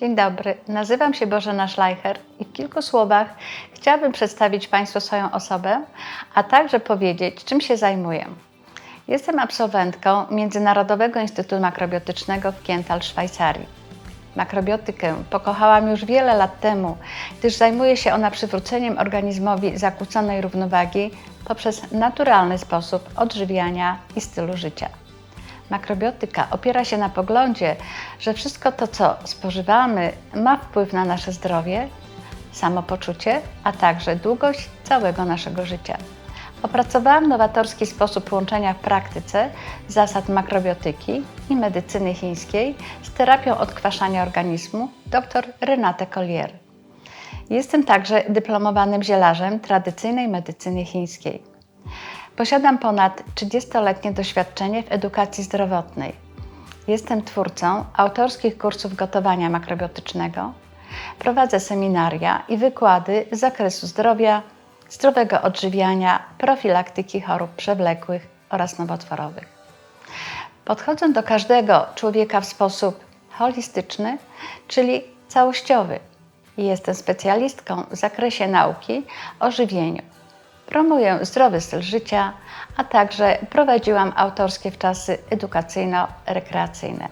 Dzień dobry, nazywam się Bożena Schleicher i w kilku słowach chciałabym przedstawić Państwu swoją osobę, a także powiedzieć, czym się zajmuję. Jestem absolwentką Międzynarodowego Instytutu Makrobiotycznego w Kiental, Szwajcarii. Makrobiotykę pokochałam już wiele lat temu, gdyż zajmuje się ona przywróceniem organizmowi zakłóconej równowagi poprzez naturalny sposób odżywiania i stylu życia. Makrobiotyka opiera się na poglądzie, że wszystko to, co spożywamy, ma wpływ na nasze zdrowie, samopoczucie, a także długość całego naszego życia. Opracowałam nowatorski sposób łączenia w praktyce zasad makrobiotyki i medycyny chińskiej z terapią odkwaszania organizmu dr Renate Collier. Jestem także dyplomowanym zielarzem tradycyjnej medycyny chińskiej. Posiadam ponad 30-letnie doświadczenie w edukacji zdrowotnej. Jestem twórcą autorskich kursów gotowania makrobiotycznego. Prowadzę seminaria i wykłady z zakresu zdrowia, zdrowego odżywiania, profilaktyki chorób przewlekłych oraz nowotworowych. Podchodzę do każdego człowieka w sposób holistyczny, czyli całościowy. Jestem specjalistką w zakresie nauki o żywieniu. Promuję zdrowy styl życia, a także prowadziłam autorskie wczasy edukacyjno-rekreacyjne.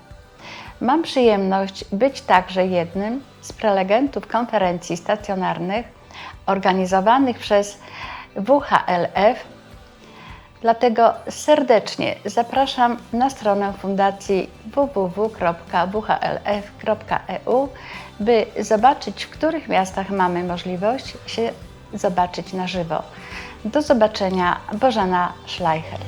Mam przyjemność być także jednym z prelegentów konferencji stacjonarnych organizowanych przez WHLF. Dlatego serdecznie zapraszam na stronę fundacji www.whlf.eu, by zobaczyć, w których miastach mamy możliwość się zobaczyć na żywo. Do zobaczenia, Bożena Schleicher.